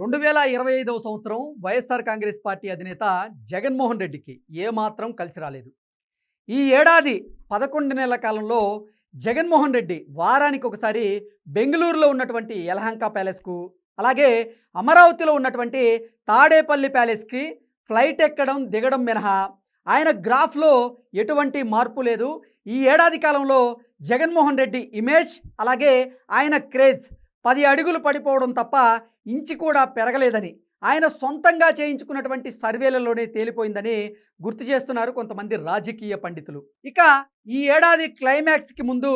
రెండు వేల ఇరవై ఐదవ సంవత్సరం వైఎస్ఆర్ కాంగ్రెస్ పార్టీ అధినేత జగన్మోహన్ రెడ్డికి ఏమాత్రం కలిసి రాలేదు. ఈ ఏడాది పదకొండు నెలల కాలంలో జగన్మోహన్ రెడ్డి వారానికి ఒకసారి బెంగళూరులో ఉన్నటువంటి యలహంక ప్యాలెస్కు అలాగే అమరావతిలో ఉన్నటువంటి తాడేపల్లి ప్యాలెస్కి ఫ్లైట్ ఎక్కడం దిగడం మినహా ఆయన గ్రాఫ్లో ఎటువంటి మార్పు లేదు. ఈ ఏడాది కాలంలో జగన్మోహన్ రెడ్డి ఇమేజ్ అలాగే ఆయన క్రేజ్ పది అడుగులు పడిపోవడం తప్ప ఇంచి కూడా పెరగలేదని ఆయన సొంతంగా చేయించుకున్నటువంటి సర్వేలలోనే తేలిపోయిందని గుర్తు చేస్తున్నారు కొంతమంది రాజకీయ పండితులు. ఇక ఈ ఏడాది క్లైమాక్స్కి ముందు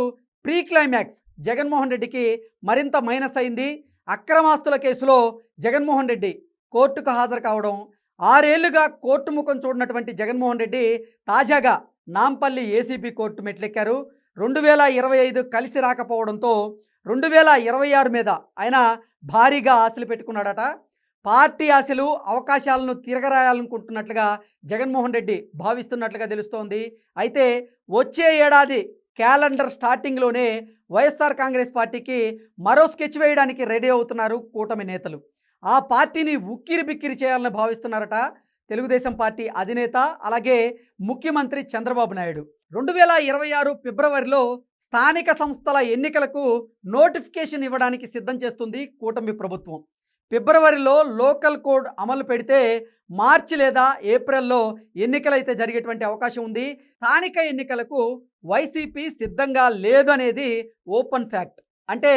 ప్రీ క్లైమాక్స్ జగన్మోహన్ రెడ్డికి మరింత మైనస్ అయింది. అక్రమాస్తుల కేసులో జగన్మోహన్ రెడ్డి కోర్టుకు హాజరు కావడం ఆరేళ్ళుగా కోర్టు ముఖం చూడనటువంటి జగన్మోహన్ రెడ్డి తాజాగా నాంపల్లి ఏసీబీ కోర్టు మెట్లెక్కారు. రెండు వేల ఇరవై ఐదు కలిసి రాకపోవడంతో రెండు వేల ఇరవై ఆరు మీద ఆయన భారీగా ఆశలు పెట్టుకున్నాడట. పార్టీ ఆశలు అవకాశాలను తిరగరాయాలనుకుంటున్నట్లుగా జగన్మోహన్ రెడ్డి భావిస్తున్నట్లుగా తెలుస్తోంది. అయితే వచ్చే ఏడాది క్యాలెండర్ స్టార్టింగ్లోనే వైఎస్ఆర్ కాంగ్రెస్ పార్టీకి మరో స్కెచ్ వేయడానికి రెడీ అవుతున్నారు కూటమి నేతలు. ఆ పార్టీని ఉక్కిరి బిక్కిరి చేయాలని భావిస్తున్నారట తెలుగుదేశం పార్టీ అధినేత అలాగే ముఖ్యమంత్రి చంద్రబాబు నాయుడు. రెండు వేల ఇరవై ఆరు ఫిబ్రవరిలో స్థానిక సంస్థల ఎన్నికలకు నోటిఫికేషన్ ఇవ్వడానికి సిద్ధం చేస్తుంది కూటమి ప్రభుత్వం. ఫిబ్రవరిలో లోకల్ కోడ్ అమలు పెడితే మార్చి లేదా ఏప్రిల్లో ఎన్నికలైతే జరిగేటువంటి అవకాశం ఉంది స్థానిక ఎన్నికలకు వైసీపీ సిద్ధంగా లేదు అనేది ఓపెన్ ఫ్యాక్ట్. అంటే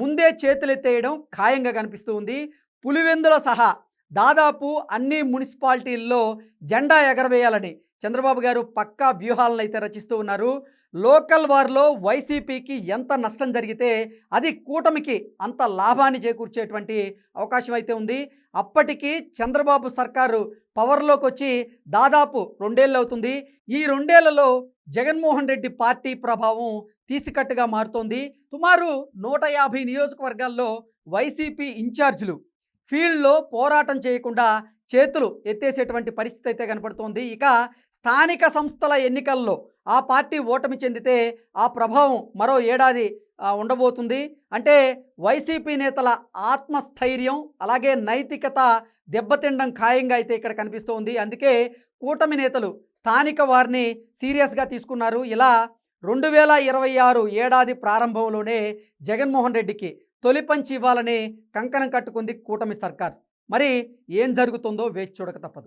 ముందే చేతులెత్తేయడం ఖాయంగా కనిపిస్తూ ఉంది. పులివెందుల సహా దాదాపు అన్ని మున్సిపాలిటీల్లో జెండా ఎగరవేయాలని చంద్రబాబు గారు పక్కా వ్యూహాలను అయితే రచిస్తూ ఉన్నారు. లోకల్ వార్లో వైసీపీకి ఎంత నష్టం జరిగితే అది కూటమికి అంత లాభాన్ని చేకూర్చేటువంటి అవకాశం అయితే ఉంది. అప్పటికి చంద్రబాబు సర్కారు పవర్లోకి వచ్చి దాదాపు రెండేళ్ళు అవుతుంది. ఈ రెండేళ్ళలో జగన్మోహన్ రెడ్డి పార్టీ ప్రభావం తీసికట్టుగా మారుతోంది. సుమారు నూట యాభై నియోజకవర్గాల్లో వైసీపీ ఇన్ఛార్జీలు ఫీల్డ్లో పోరాటం చేయకుండా చేతులు ఎత్తేసేటువంటి పరిస్థితి అయితే కనపడుతోంది. ఇక స్థానిక సంస్థల ఎన్నికల్లో ఆ పార్టీ ఓటమి చెందితే ఆ ప్రభావం మరో ఏడాది ఉండబోతుంది. అంటే వైసీపీ నేతల ఆత్మస్థైర్యం అలాగే నైతికత దెబ్బతిండం ఖాయంగా అయితే ఇక్కడ కనిపిస్తోంది. అందుకే కూటమి నేతలు స్థానిక వారిని సీరియస్గా తీసుకున్నారు. ఇలా రెండు వేల ఇరవై ఆరు ఏడాది ప్రారంభంలోనే జగన్మోహన్ రెడ్డికి తొలి పంచి ఇవ్వాలని కంకణం కట్టుకుంది కూటమి సర్కార్. మరి ఏం జరుగుతుందో వేచి చూడక తప్పదు.